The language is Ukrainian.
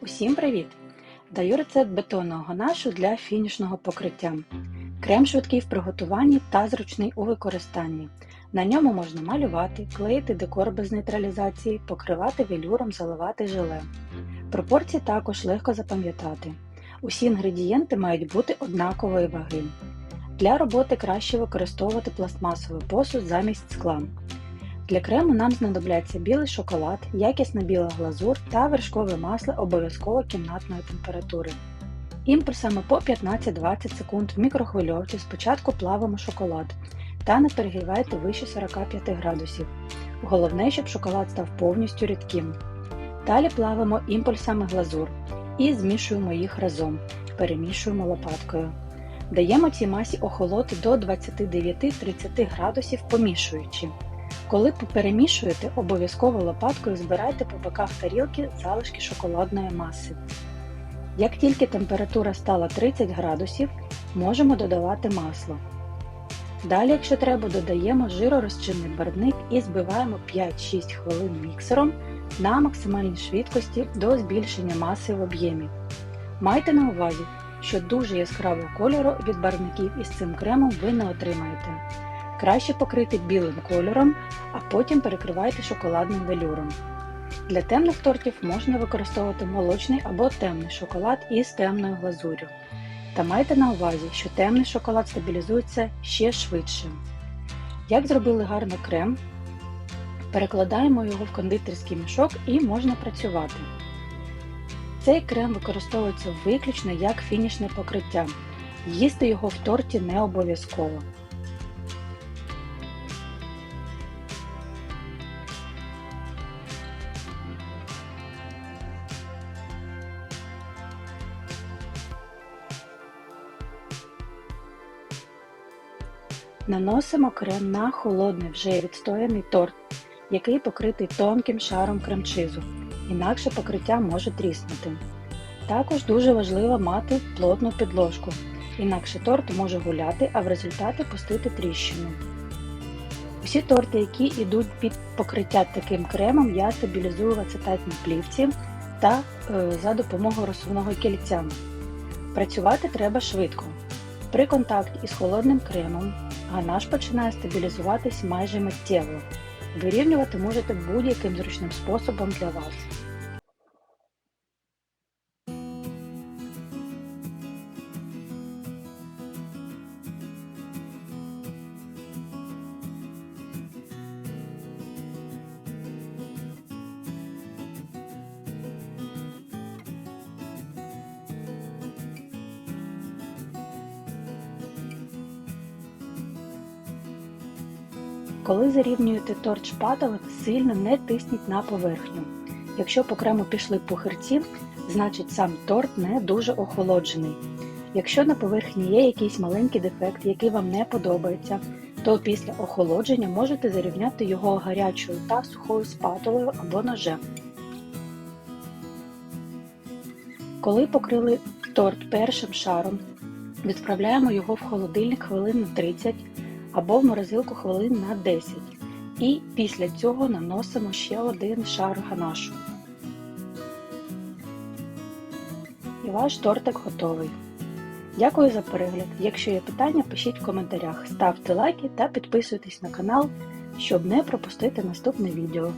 Усім привіт! Даю рецепт бетонного ганашу для фінішного покриття. Крем швидкий в приготуванні та зручний у використанні. На ньому можна малювати, клеїти декор без нейтралізації, покривати велюром, заливати желе. Пропорції також легко запам'ятати. Усі інгредієнти мають бути однакової ваги. Для роботи краще використовувати пластмасовий посуд замість скла. Для крему нам знадобляться білий шоколад, якісна біла глазур та вершкове масло обов'язково кімнатної температури. Імпульсами по 15-20 секунд в мікрохвильовці спочатку плавимо шоколад та не перегрівайте вище 45 градусів. Головне, щоб шоколад став повністю рідким. Далі плавимо імпульсами глазур і змішуємо їх разом, перемішуємо лопаткою. Даємо цій масі охолоти до 29-30 градусів помішуючи. Коли перемішуєте, обов'язково лопаткою збирайте по боках тарілки залишки шоколадної маси. Як тільки температура стала 30 градусів, можемо додавати масло. Далі, якщо треба, додаємо жиророзчинний барвник і збиваємо 5-6 хвилин міксером на максимальній швидкості до збільшення маси в об'ємі. Майте на увазі, що дуже яскравого кольору від барвників із цим кремом ви не отримаєте. Краще покрити білим кольором, а потім перекривайте шоколадним велюром. Для темних тортів можна використовувати молочний або темний шоколад із темною глазур'ю. Та майте на увазі, що темний шоколад стабілізується ще швидше. Як зробили гарно крем, перекладаємо його в кондитерський мішок і можна працювати. Цей крем використовується виключно як фінішне покриття. Їсти його в торті не обов'язково. Наносимо крем на холодний вже відстояний торт, який покритий тонким шаром кремчизу, інакше покриття може тріснути. Також дуже важливо мати плотну підложку, інакше торт може гуляти, а в результаті пустити тріщину. Усі торти, які йдуть під покриття таким кремом, я стабілізую в ацетатній плівці та е, за допомогою розсувного кільця. Працювати треба швидко. При контакті із холодним кремом ганаш починає стабілізуватись майже миттєво. Вирівнювати можете будь-яким зручним способом для вас. Коли зарівнюєте торт шпателем, сильно не тисніть на поверхню. Якщо по крему пішли пухирці, значить сам торт не дуже охолоджений. Якщо на поверхні є якийсь маленький дефект, який вам не подобається, то після охолодження можете зарівняти його гарячою та сухою спатулою або ножем. Коли покрили торт першим шаром, відправляємо його в холодильник хвилин на 30 або в морозилку хвилин на 10. І після цього наносимо ще один шар ганашу. І ваш тортик готовий. Дякую за перегляд. Якщо є питання, пишіть в коментарях, ставте лайки та підписуйтесь на канал, щоб не пропустити наступне відео.